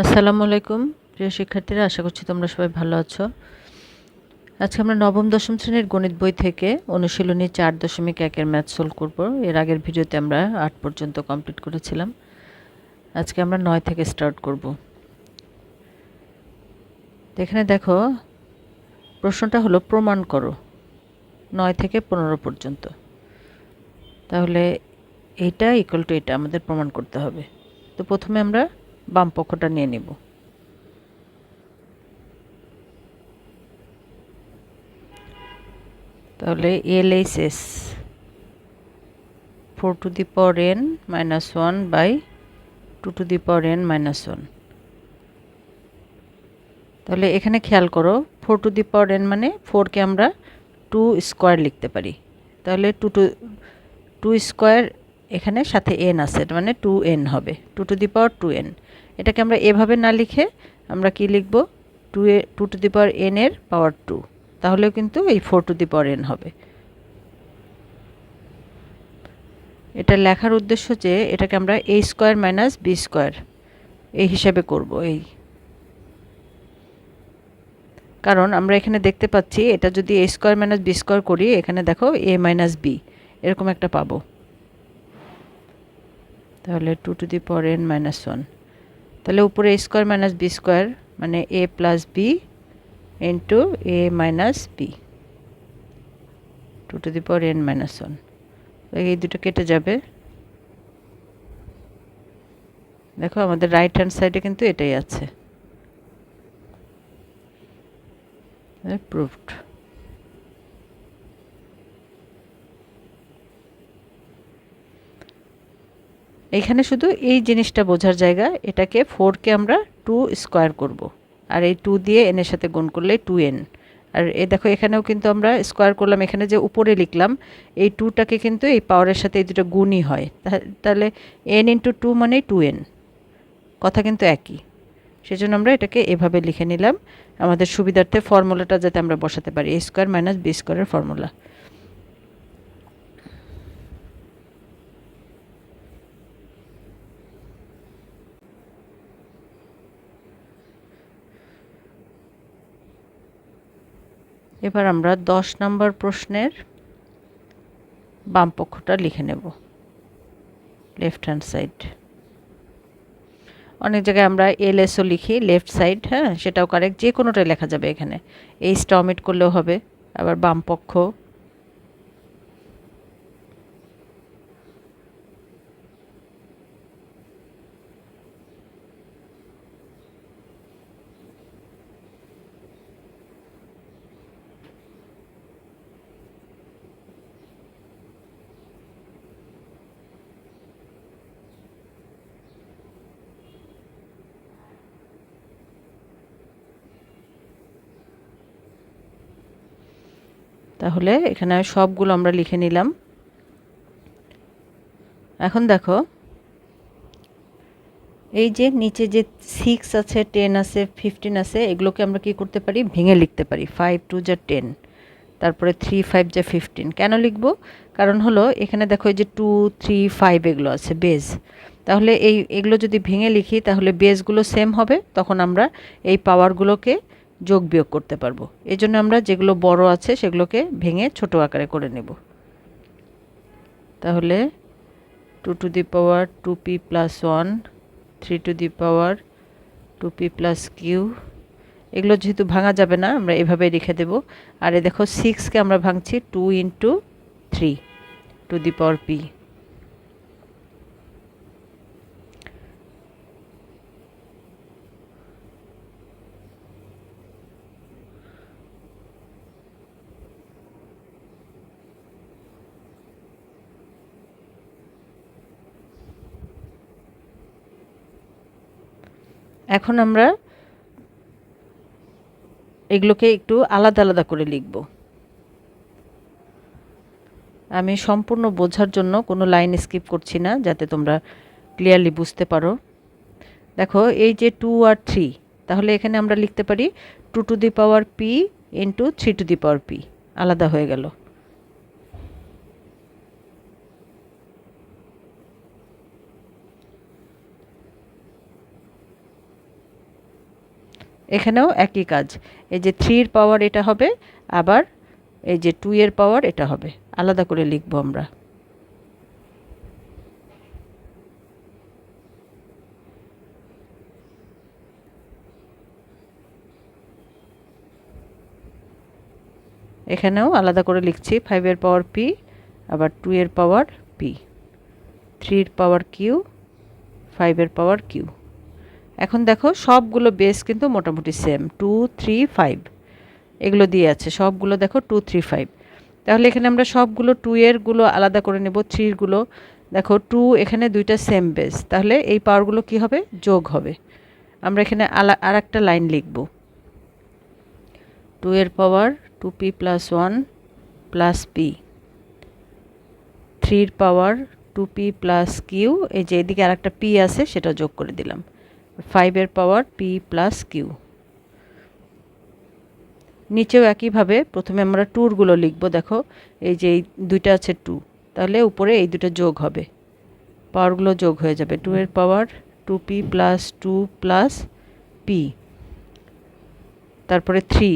আসসালামু আলাইকুম, প্রিয় শিক্ষার্থীরা, আশা করছি তোমরা সবাই ভালো আছো। আজকে আমরা নবম, দশম শ্রেণির গণিত বই থেকে অনুশীলনী চার দশমিক একের ম্যাথ সলভ করব। এর আগের ভিডিওতে আমরা আট পর্যন্ত কমপ্লিট করেছিলাম। আজকে আমরা নয় থেকে স্টার্ট করব। এখানে দেখো, প্রশ্নটা হলো, প্রমাণ করো। নয় থেকে পনেরো পর্যন্ত। তাহলে এটা ইকুয়াল টু এটা আমাদের প্রমাণ করতে হবে। তো প্রথমে আমরা বাম পক্ষটা নিয়ে নিব। তাহলে L H S four to the power N minus one by two to the power N minus one. তাহলে এখানে খেয়াল করো, four to the power N মানে ফোরকে আমরা টু স্কোয়ার লিখতে পারি। তাহলে টু টু টু স্কোয়ার এখানে সাথে এন আছে মানে টু এন হবে। Two to the power two N. এটাকে আমরা এভাবে না লিখে আমরা কি লিখব? Two A two to the power N এর পাওয়ার টু তাহলেও কিন্তু এই four to the power N হবে। এটা লেখার উদ্দেশ্য যে এটাকে আমরা A square minus B square এই হিসাবে করব, এই। কারণ আমরা এখানে দেখতে পাচ্ছি এটা যদি A square minus B square করি, এখানে দেখো এ মাইনাস বি এরকম একটা পাবো। তাহলে two to the power N minus one তাহলে উপরে স্কোয়ার মাইনাস বি স্কোয়ার মানে A plus B into A minus B two to the power N minus one এই দুটো কেটে যাবে। দেখো আমাদের রাইট হ্যান্ড সাইডে কিন্তু এটাই আছে। প্রুভড এইখানে শুধু এই জিনিসটা বোঝার জায়গা, এটাকে ফোরকে আমরা টু স্কোয়ার করব। আর এই টু দিয়ে এনের সাথে গুণ করলে টু এন আর এ দেখো, এখানেও কিন্তু আমরা স্কোয়ার করলাম, এখানে যে উপরে লিখলাম, এই টুটাকে কিন্তু এই পাওয়ারের সাথে এই দুটো গুণই হয়। তাহলে এন ইন্টু টু মানে টু এন কথা কিন্তু একই। সেজন্য আমরা এটাকে এভাবে লিখে নিলাম। আমাদের সুবিধার্থে ফর্মুলাটা যাতে আমরা বসাতে পারি এ স্কোয়ার মাইনাস বি স্কোয়ারের ফর্মুলা এবার আমরা দশ নম্বর প্রশ্নের বাম পক্ষটা লিখে নেব। লেফট হ্যান্ড সাইড অনেক জায়গায় আমরা এল এসও লিখি লেফট সাইড হ্যাঁ সেটাও কারেক্ট যে কোনোটাই লেখা যাবে এখানে। এই স্টমিট করলেও হবে, আবার বাম পক্ষ তাহলে এখানে সবগুলো আমরা লিখে নিলাম। এখন দেখো, এই যে নিচে যে সিক্স আছে টেন আছে ফিফটিন আছে, এগুলোকে আমরা কি করতে পারি? ভেঙে লিখতে পারি। ফাইভ টু যা টেন তারপরে থ্রি ফাইভ যা ফিফটিন কেন লিখব? কারণ হলো এখানে দেখো এই যে টু থ্রি ফাইভ এগুলো আছে বেজ তাহলে এই, এগুলো যদি ভেঙে লিখি, তাহলে বেজগুলো সেম হবে। তখন আমরা এই পাওয়ারগুলোকে যোগ বিয়োগ করতে পারব। এই জন্য আমরা যেগুলো বড় আছে সেগুলোকে ভেঙে ছোট আকারে করে নেব। তাহলে two to the power two P plus one three to the power two P plus Q এগুলো যেহেতু ভাঙা যাবে না, আমরা এভাবে রেখে দেব। আর এ দেখো সিক্সকে আমরা ভাঙছি two into three to the power P এখন আমরা এগুলোকে একটু আলাদা আলাদা করে লিখব। আমি সম্পূর্ণ বোঝার জন্য কোনো লাইন স্কিপ করছি না, যাতে তোমরা ক্লিয়ারলি বুঝতে পারো। দেখো, এই যে টু আর থ্রি, তাহলে এখানে আমরা লিখতে পারি two to the power P into three to the power P, আলাদা হয়ে গেল। এখানেও একই কাজ। এই যে থ্রির পাওয়ার এটা হবে, আবার এই যে টু এর পাওয়ার এটা হবে। আলাদা করে লিখব আমরা। এখানেও আলাদা করে লিখছি ফাইভের পাওয়ার পি আবার টু এর পাওয়ার পি থ্রির পাওয়ার কিউ ফাইভের পাওয়ার কিউ এখন দেখো, সবগুলো বেস কিন্তু মোটামুটি সেম টু থ্রি ফাইভ এগুলো দিয়ে আছে, সবগুলো দেখো টু থ্রি ফাইভ তাহলে এখানে আমরা সবগুলো টু এরগুলো আলাদা করে নেব থ্রিরগুলো দেখো টু এখানে দুইটা সেম বেস তাহলে এই পাওয়ারগুলো কি হবে? যোগ হবে। আমরা এখানে আলা আর একটা লাইন লিখব। টু এর power two P plus one plus P থ্রির power two P plus Q এই যে এদিকে আর একটা পি আছে, সেটা যোগ করে দিলাম। ফাইভের পাওয়ার পি প্লাস কিউ নিচেও একইভাবে প্রথমে আমরা ট্যুরগুলো লিখব, দেখো, এই যে এই দুইটা আছে টু, তাহলে উপরে এই দুটো যোগ হবে। পাওয়ারগুলো যোগ হয়ে যাবে টু এর power two P plus two plus P তারপরে থ্রি,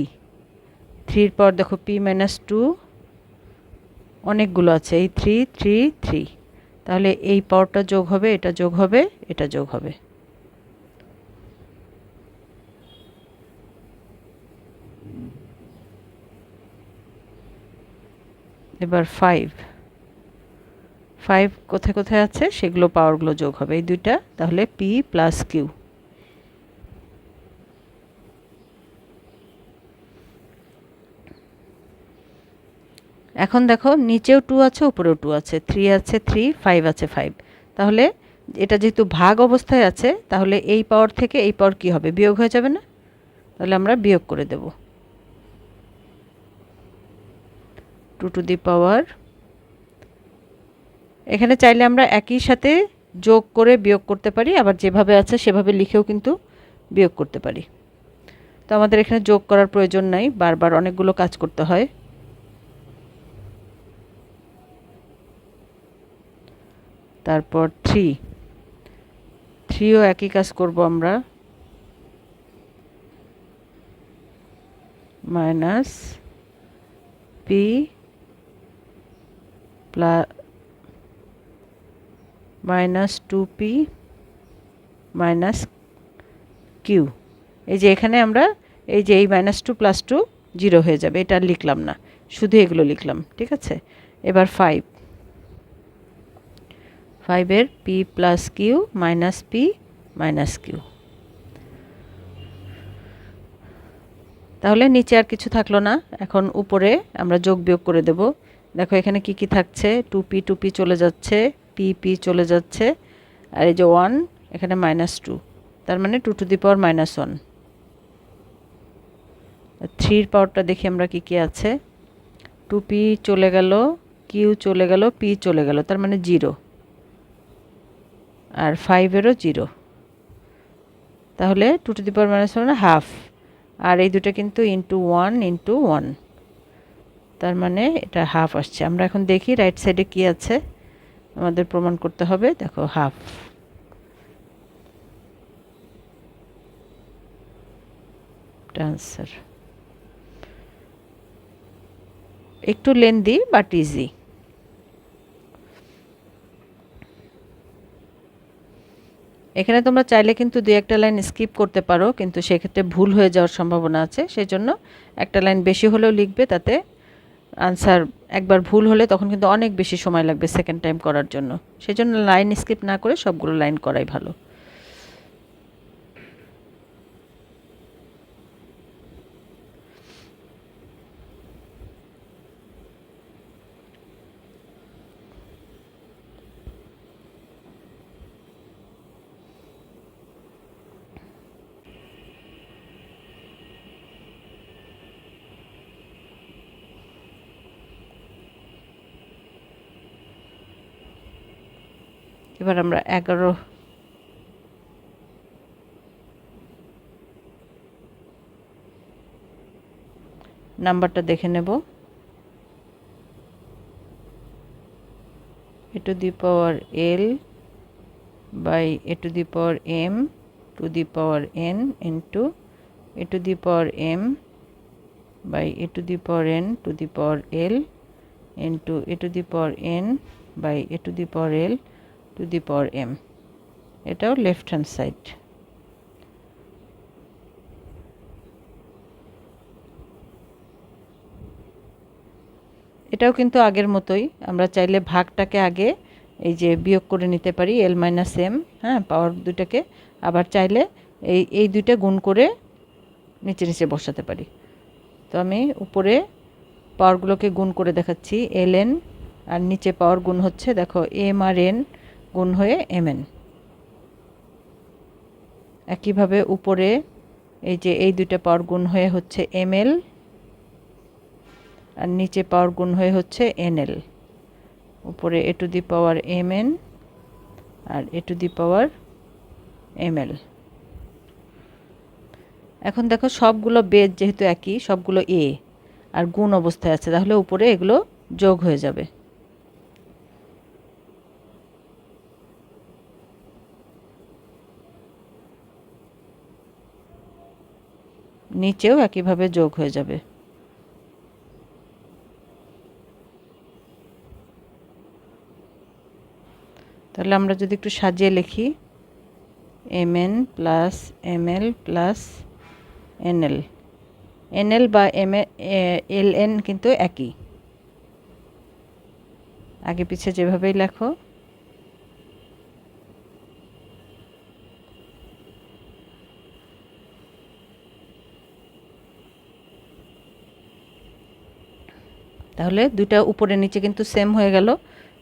থ্রির পর দেখো পি মাইনাস টু, অনেকগুলো আছে, এই থ্রি থ্রি থ্রি। তাহলে এই পাওয়ারটা যোগ হবে, এটা যোগ হবে, এটা যোগ হবে। এবার ফাইভ ফাইভ কোথায় কোথায় আছে? সেগুলো পাওয়ারগুলো যোগ হবে এই দুইটা। তাহলে পি প্লাস কিউ এখন দেখো, নিচেও টু আছে, উপরেও টু আছে। থ্রি আছে থ্রি ফাইভ আছে ফাইভ তাহলে এটা যেহেতু ভাগ অবস্থায় আছে, তাহলে এই পাওয়ার থেকে এই পাওয়ার কি হবে? বিয়োগ হয়ে যাবে না? তাহলে আমরা বিয়োগ করে দেব। টু টু দি পাওয়ার। এখানে চাইলে আমরা একই সাথে যোগ করে বিয়োগ করতে পারি, আবার যেভাবে আছে সেভাবে লিখেও কিন্তু বিয়োগ করতে পারি। তো আমাদের এখানে যোগ করার প্রয়োজন নাই, বারবার অনেকগুলো কাজ করতে হয়। তারপর থ্রি থ্রিও একই কাজ করব আমরা। Minus P minus two P minus Q এই যে এখানে আমরা, এই যে এই minus two plus two zero হয়ে যাবে। এটা লিখলাম না। শুধু এগুলো লিখলাম, ঠিক আছে? এবার ফাইভ ফাইভের P plus Q minus P minus Q তাহলে নিচে আর কিছু থাকল না। এখন উপরে আমরা যোগ বিয়োগ করে দেব। দেখো এখানে কি কি থাকছে? টু পি টু পি চলে যাচ্ছে পি পি চলে যাচ্ছে, আর এই যে ওয়ান এখানে মাইনাস টু তার মানে two to the power minus one থ্রির পাওয়ারটা দেখি আমরা কি কি আছে। টু পি চলে গেল কিউ চলে গেল পি চলে গেল, তার মানে জিরো আর ফাইভেরও জিরো তাহলে two to the power minus one half আর এই দুটো কিন্তু ইন্টু ওয়ান ইন্টু ওয়ান তার মানে এটা হাফ আসছে। আমরা এখন দেখি রাইট সাইডে কি আছে। আমাদের প্রমাণ করতে হবে। দেখো হাফ ট্রান্সফার একটু লেন্দি বাট ইজি এখানে তোমরা চাইলে কিন্তু দু একটা লাইন স্কিপ করতে পারো, কিন্তু সেক্ষেত্রে ভুল হয়ে যাওয়ার সম্ভাবনা আছে। সেই জন্য একটা লাইন বেশি হলেও লিখবে, তাতে আনসার একবার ভুল হলে তখন কিন্তু অনেক বেশি সময় লাগবে সেকেন্ড টাইম করার জন্য। সেই জন্য লাইন স্কিপ না করে সবগুলো লাইন করাই ভালো। এবার আমরা এগারো। নাম্বারটা দেখে নেব। A to the power L by A to the power M to the power N N to A to the power M by A to the power N to the power L N to A to the power N by A to the power L to the power M এটাও left hand side এটাও কিন্তু আগের মতোই। আমরা চাইলে ভাগটাকে আগে এই যে বিয়োগ করে নিতে পারি এল মাইনাস এম হ্যাঁ পাওয়ার দুটাকে আবার চাইলে এই এই দুইটা গুণ করে নিচে নিচে বসাতে পারি। তো আমি উপরে পাওয়ারগুলোকে গুণ করে দেখাচ্ছি এল এন আর নিচে পাওয়ার গুণ হচ্ছে, দেখো এম আর এন গুণ হয়ে এম এন একইভাবে উপরে এই যে এই দুইটা পাওয়ার গুণ হয়ে হচ্ছে এম এল আর নিচে পাওয়ার গুণ হয়ে হচ্ছে এন এল উপরে A to the power M N R A to the power M L এখন দেখো সবগুলো বেদ যেহেতু একই, সবগুলো এ আর গুণ অবস্থায় আছে, তাহলে উপরে এগুলো যোগ হয়ে যাবে। নিচেও একইভাবে যোগ হয়ে যাবে। তাহলে আমরা যদি একটু সাজিয়ে লিখি M N plus M L plus N L N L বা এম এল এন কিন্তু একই। আগে পিছে যেভাবেই লেখো তাহলে দুইটা উপরে নিচে কিন্তু সেম হয়ে গেল।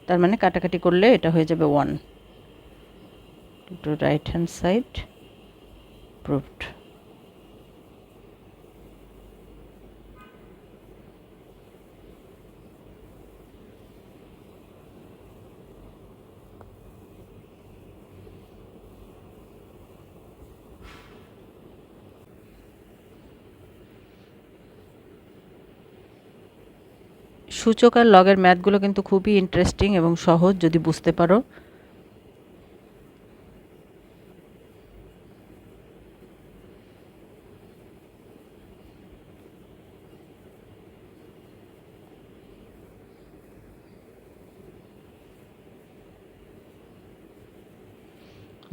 তার মানে কাটাকাটি করলে এটা হয়ে যাবে one to right hand side proved সূচক আর লগের ম্যাথগুলো কিন্তু খুবই ইন্টারেস্টিং এবং সহজ যদি বুঝতে পারো।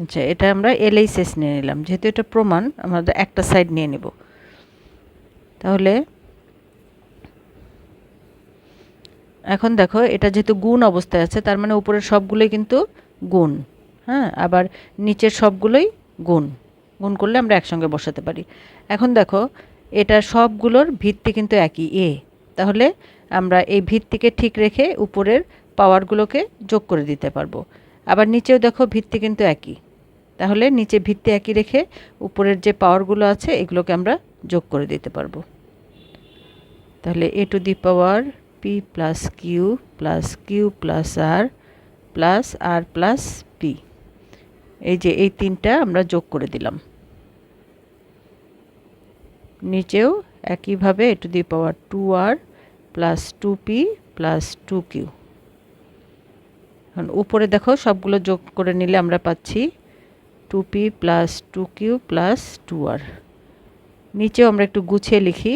আচ্ছা এটা আমরা এলএইচএস নিয়ে নিলাম। যেহেতু এটা প্রমাণ আমাদের একটা সাইড নিয়ে নেব। তাহলে এখন দেখো, এটা যেহেতু গুণ অবস্থায় আছে, তার মানে উপরের সবগুলোই কিন্তু গুণ। হ্যাঁ আবার নিচের সবগুলোই গুণ। গুণ করলে আমরা একসঙ্গে বসাতে পারি। এখন দেখো, এটা সবগুলোর ভিত্তি কিন্তু একই, এ। তাহলে আমরা এই ভিত্তিকে ঠিক রেখে উপরের পাওয়ারগুলোকে যোগ করে দিতে পারব। আবার নিচেও দেখো, ভিত্তি কিন্তু একই। তাহলে নিচে ভিত্তি একই রেখে উপরের যে পাওয়ারগুলো আছে, এগুলোকে আমরা যোগ করে দিতে পারব। তাহলে A to the power P plus Q plus Q plus R plus R plus P এই যে এই তিনটা আমরা যোগ করে দিলাম। নিচেও একইভাবে A to the power two R plus two P plus two Q এখন উপরে দেখো, সবগুলো যোগ করে নিলে আমরা পাচ্ছি two P plus two Q plus two R নিচেও আমরা একটু গুছিয়ে লিখি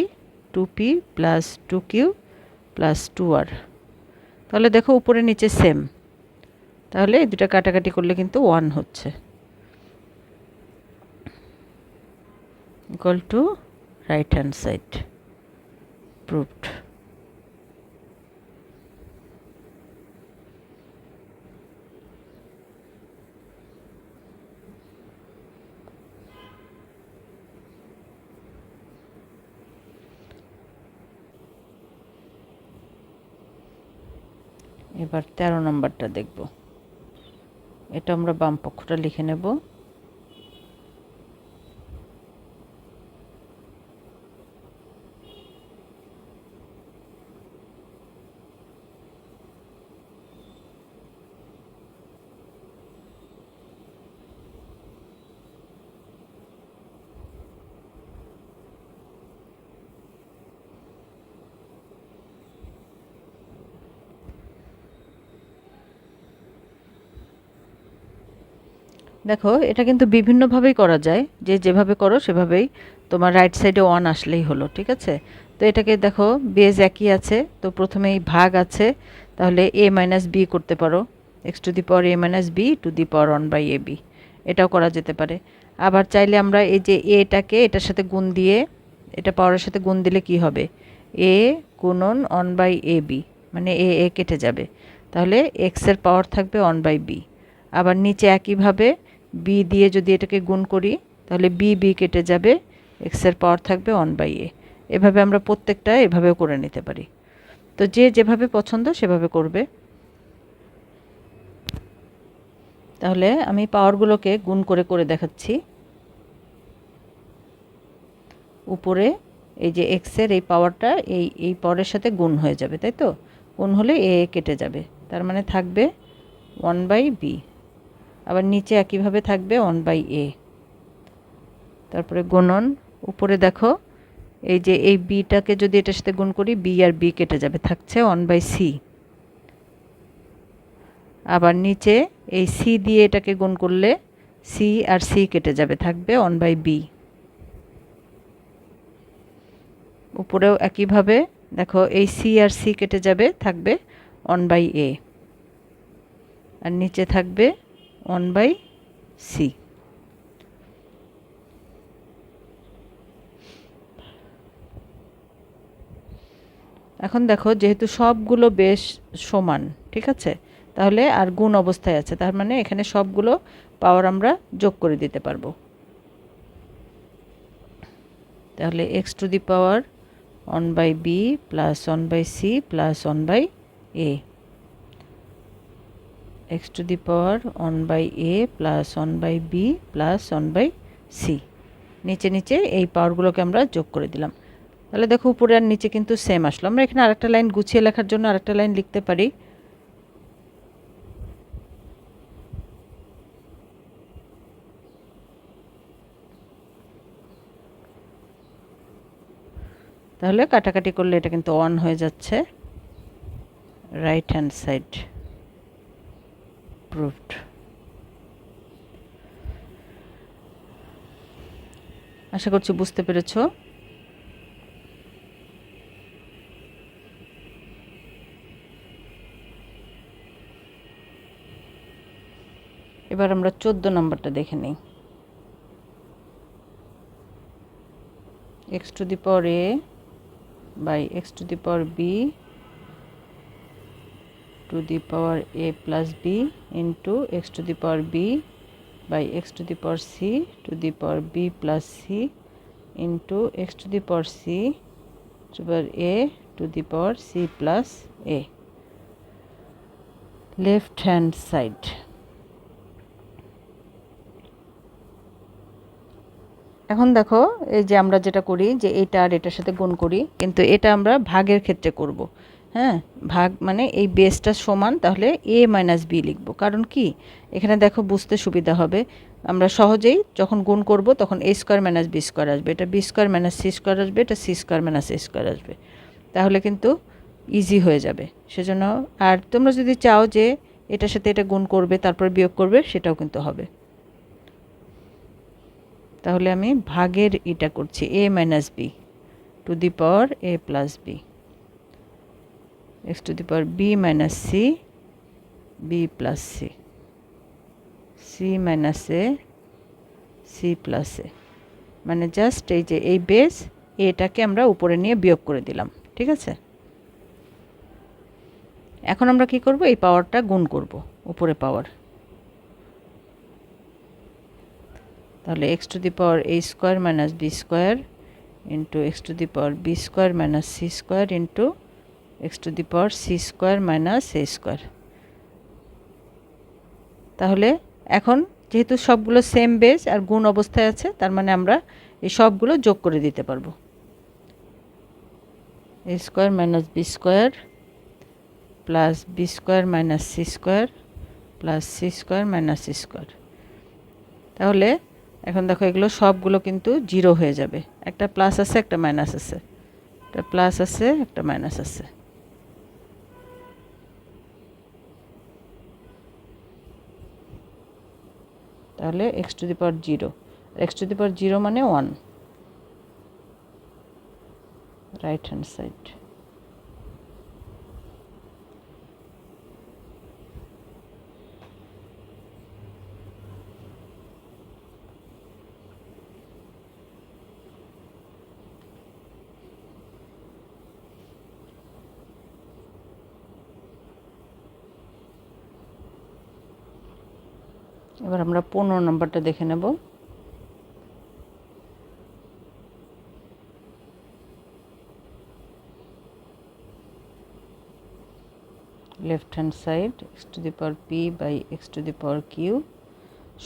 two P plus two Q plus two R. তাহলে দেখো উপরে নিচে সেম তাহলে এই দুটা কাটাকাটি করলে কিন্তু ওয়ান হচ্ছে। Equal to right hand side proved এবার তেরো নম্বরটা দেখব। এটা আমরা বাম পক্ষটা লিখে নেব। দেখো, এটা কিন্তু বিভিন্নভাবেই করা যায়। যে যেভাবে করো, সেভাবেই তোমার রাইট সাইডে ওয়ান আসলেই হলো, ঠিক আছে? তো এটাকে দেখো বেজ একই আছে, তো প্রথমেই ভাগ আছে, তাহলে এ মাইনাস বি করতে পারো। X to the power A minus B to the power one by A B এটাও করা যেতে পারে। আবার চাইলে আমরা এই যে এটাকে এটার সাথে গুণ দিয়ে, এটা পাওয়ারের সাথে গুণ দিলে কি হবে? এ গুণন অন বাই এ বি মানে এ এ কেটে যাবে। তাহলে এক্সের পাওয়ার থাকবে অন বাই বি আবার নিচে একইভাবে বি দিয়ে যদি এটাকে গুণ করি, তাহলে বি বি কেটে যাবে এক্সের পাওয়ার থাকবে ওয়ান বাই এ এভাবে আমরা প্রত্যেকটা এভাবেও করে নিতে পারি। তো যে যেভাবে পছন্দ সেভাবে করবে। তাহলে আমি পাওয়ারগুলোকে গুণ করে করে দেখাচ্ছি। উপরে এই যে এক্সের এই পাওয়ারটা এই এই পাওয়ারের সাথে গুণ হয়ে যাবে, তাই তো? গুণ হলে এ কেটে যাবে। তার মানে থাকবে ওয়ান বাই বি আবার নিচে একইভাবে থাকবে ওয়ান বাই এ তারপরে গুণন, উপরে দেখো, এই যে এই বিটাকে যদি এটার সাথে গুণ করি বি আর বি কেটে যাবে, থাকছে ওয়ান বাই সি আবার নিচে এই সি দিয়ে এটাকে গুণ করলে সি আর সি কেটে যাবে, থাকবে ওয়ান বাই বি উপরেও একইভাবে, দেখো, এই সি আর সি কেটে যাবে, থাকবে ওয়ান বাই এ আর নিচে থাকবে ওয়ান বাই সি। এখন দেখো, যেহেতু সবগুলো বেশ সমান, ঠিক আছে? তাহলে আর গুণ অবস্থায় আছে, তার মানে এখানে সবগুলো পাওয়ার আমরা যোগ করে দিতে পারব। তাহলে X to the power one by B plus one by C plus one by A. X to the power one by A plus one by B plus one by C নিচে নিচে এই পাওয়ারগুলোকে আমরা যোগ করে দিলাম। তাহলে দেখো উপরে আর নিচে কিন্তু সেম আসলো। আমরা এখানে আরেকটা লাইন গুছিয়ে লেখার জন্য আরেকটা লাইন লিখতে পারি। তাহলে কাটাকাটি করলে এটা কিন্তু অন হয়ে যাচ্ছে। রাইট হ্যান্ড সাইড প্রুভড আশা করছি বুঝতে পেরেছ। এবার আমরা চোদ্দ নম্বরটা দেখে নিই। X to the power A by X to the power B to the power A plus into X to the power B by X to the power C to the power B plus C into X to the power C to power A to the power C plus A left hand side এখন দেখো, এই যে আমরা যেটা করি, যে এটা আর এটার সাথে গুণ করি, কিন্তু এটা আমরা ভাগের ক্ষেত্রে করব। হ্যাঁ ভাগ মানে এই বেসটা সমান, তাহলে এ মাইনাস বি লিখব। কারণ কি? এখানে দেখো বুঝতে সুবিধা হবে। আমরা সহজেই যখন গুণ করব, তখন A square minus B square আসবে। এটা B square minus C square আসবে, এটা C square minus A square আসবে। তাহলে কিন্তু ইজি হয়ে যাবে। সেজন্য আর তোমরা যদি চাও যে এটার সাথে এটা গুণ করবে, তারপর বিয়োগ করবে, সেটাও কিন্তু হবে। তাহলে আমি ভাগের এটা করছি A minus B to the power A plus B X to the power B minus C B plus C C minus A C plus A মানে জাস্ট এই যে এই বেস এটাকে আমরা উপরে নিয়ে বিয়োগ করে দিলাম, ঠিক আছে? এখন আমরা কি করব? এই পাওয়ারটা গুণ করব, উপরে পাওয়ার তাহলে X to the power A square minus B square into X to the power B square minus C square into X to the power C square minus A square তাহলে এখন যেহেতু সবগুলো সেম বেস আর গুণ অবস্থায় আছে, তার মানে আমরা এই সবগুলো যোগ করে দিতে পারব। A square minus B square plus B square minus C square plus C square minus C square তাহলে এখন দেখো এগুলো সবগুলো কিন্তু জিরো হয়ে যাবে। একটা প্লাস আছে, একটা মাইনাস আছে। একটা প্লাস আছে, একটা মাইনাস আছে। তাহলে X to the power zero X to the power zero মানে ওয়ান রাইট হ্যান্ড সাইড এবার আমরা পনেরো নম্বরটা দেখে নেব। Left hand side X to the power P by X to the power Q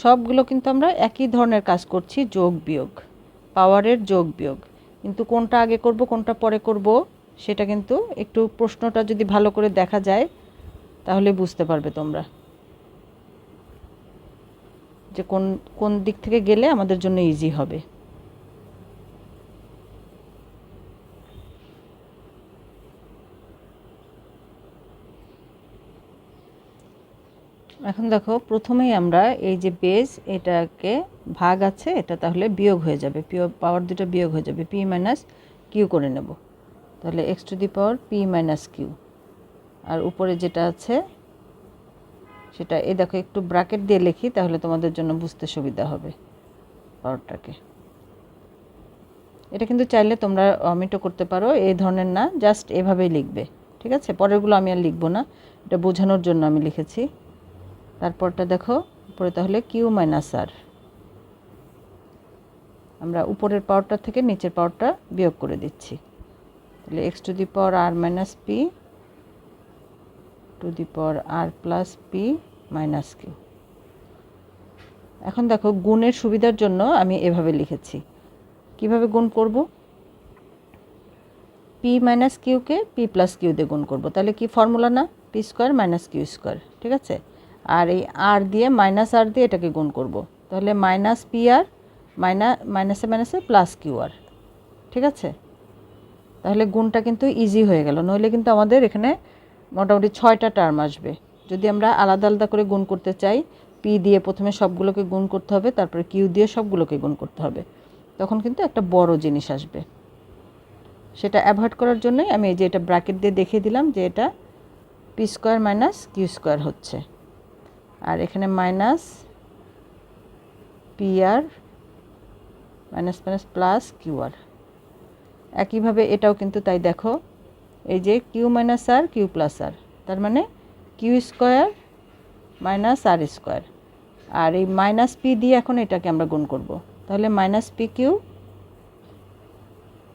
সবগুলো কিন্তু আমরা একই ধরনের কাজ করছি, যোগ বিয়োগ, পাওয়ারের যোগ বিয়োগ। কিন্তু কোনটা আগে করব, কোনটা পরে করব, সেটা কিন্তু একটু প্রশ্নটা যদি ভালো করে দেখা যায়, তাহলে বুঝতে পারবে তোমরা। যে কোন কোন দিক থেকে গেলে আমাদের জন্য ইজি হবে। এখন দেখো, প্রথমেই আমরা এই যে বেজ এটাকে ভাগ আছে, এটা তাহলে বিয়োগ হয়ে যাবে। পিও পাওয়ার দুটো বিয়োগ হয়ে যাবে। পি মাইনাস কিউ করে নেব। তাহলে X to the power P minus Q আর উপরে যেটা আছে সেটা, এই দেখো একটু ব্র্যাকেট দিয়ে লিখি, তাহলে তোমাদের জন্য বুঝতে সুবিধা হবে পাওয়ারটাকে এটা কিন্তু চাইলে তোমরা অমিটও করতে পারো, এই ধরনের না জাস্ট এভাবেই লিখবে, ঠিক আছে? পরেরগুলো আমি আর লিখব না, এটা বোঝানোর জন্য আমি লিখেছি। তারপরটা দেখো, উপরে তাহলে কিউ মাইনাস আর আমরা উপরের পাওয়ারটা থেকে নিচের পাওয়ারটা বিয়োগ করে দিচ্ছি। তাহলে X to the power R minus P to the power R plus P minus Q. এখন দেখো গুণের সুবিধার জন্য আমি এভাবে লিখেছি। কীভাবে গুণ করব? পি মাইনাস কিউকে পি প্লাস কিউ দিয়ে গুণ করব। তাহলে কি ফর্মুলা না? P square minus Q square, ঠিক আছে? আর এই আর দিয়ে মাইনাস আর দিয়ে এটাকে গুণ করব। তাহলে মাইনাস পি আর মাইনা, মাইনাসে মাইনাসে প্লাস কিউ আর, ঠিক আছে? তাহলে গুণটা কিন্তু ইজি হয়ে গেল। নইলে কিন্তু আমাদের এখানে মোটামুটি ছয়টা টার্ম আসবে। যদি আমরা আলাদা আলাদা করে গুণ করতে চাই পি দিয়ে প্রথমে সবগুলোকে গুণ করতে হবে, তারপরে কিউ দিয়ে সবগুলোকে গুণ করতে হবে। তখন কিন্তু একটা বড় জিনিস আসবে। সেটা অ্যাভয়েড করার জন্যই আমি এই যে এটা ব্র্যাকেট দিয়ে দেখিয়ে দিলাম যে এটা P square minus Q square হচ্ছে। আর এখানে minus P R minus minus plus Q R একইভাবে এটাও কিন্তু তাই দেখো এই যে Q minus R Q plus R তার মানে Q square minus R square আর এই মাইনাস পি দিয়ে এখন এটাকে আমরা গুণ করব। তাহলে minus P Q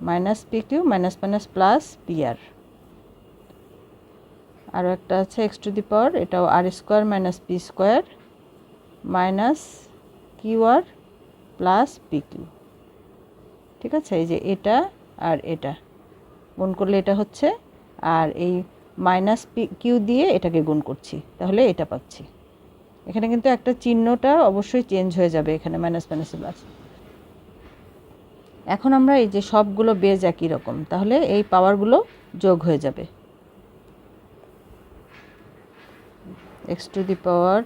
minus P Q minus minus plus P R আরও একটা আছে এক্স টু দি পাওয়ার এটাও R square minus P square minus Q R plus P Q ঠিক আছে? এই যে এটা আর এটা। গুণ করলে এটা হচ্ছে, আর এই মাইনাস পি কিউ দিয়ে এটাকে গুণ করছি, তাহলে এটা পাচ্ছি। এখানে কিন্তু একটা চিহ্নটা অবশ্যই চেঞ্জ হয়ে যাবে এখানে মাইনাস মাইনাস প্লাস এখন আমরা এই যে সবগুলো বেজ একই রকম, তাহলে এই পাওয়ারগুলো যোগ হয়ে যাবে। এক্স টু দি পাওয়ার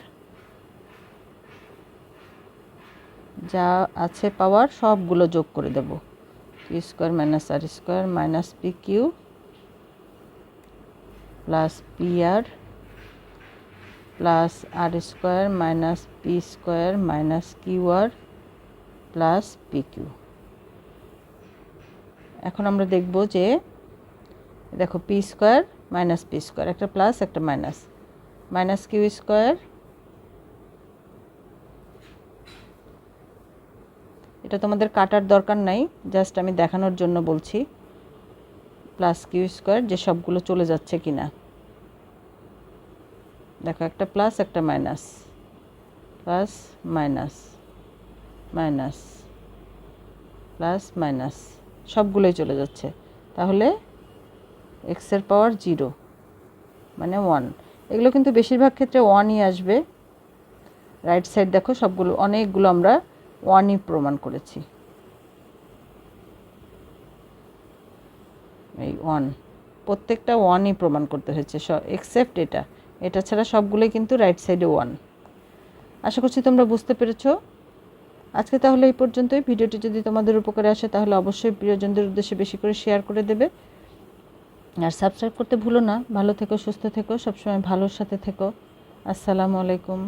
যা আছে পাওয়ার সবগুলো যোগ করে দেব। P square minus R square minus P Q plus P R plus R square minus P square minus Q R plus P Q. এখন আমরা দেখব যে, দেখো P square minus P square, একটা প্লাস, একটা মাইনাস। মাইনাস কিউ স্কোয়ার এটা তোমাদের কাটার দরকার নাই জাস্ট আমি দেখানোর জন্য বলছি। প্লাস কিউ স্কোয়ার যে সবগুলো চলে যাচ্ছে কি না দেখো, একটা প্লাস একটা minus plus minus minus plus minus সবগুলোই চলে যাচ্ছে। তাহলে এক্সের পাওয়ার জিরো মানে ওয়ান এগুলো কিন্তু বেশিরভাগ ক্ষেত্রে ওয়ানই আসবে। রাইট সাইড দেখো, সবগুলো, অনেকগুলো আমরা ওয়ানই প্রমাণ করেছি। এই ওয়ান প্রত্যেকটা ওয়ানই প্রমাণ করতে হয়েছে এক্সেপ্ট এটা। এটা ছাড়া সবগুলোই কিন্তু রাইট সাইডে ওয়ান আশা করছি তোমরা বুঝতে পেরেছ। আজকে তাহলে এই পর্যন্তই। ভিডিওটি যদি তোমাদের উপকারে আসে, তাহলে অবশ্যই প্রিয়জনদের উদ্দেশ্যে বেশি করে শেয়ার করে দেবে। আর সাবস্ক্রাইব করতে ভুলো না। ভালো থেকো, সুস্থ থেকো, সবসময় ভালোর সাথে থেকো। আসসালামু আলাইকুম।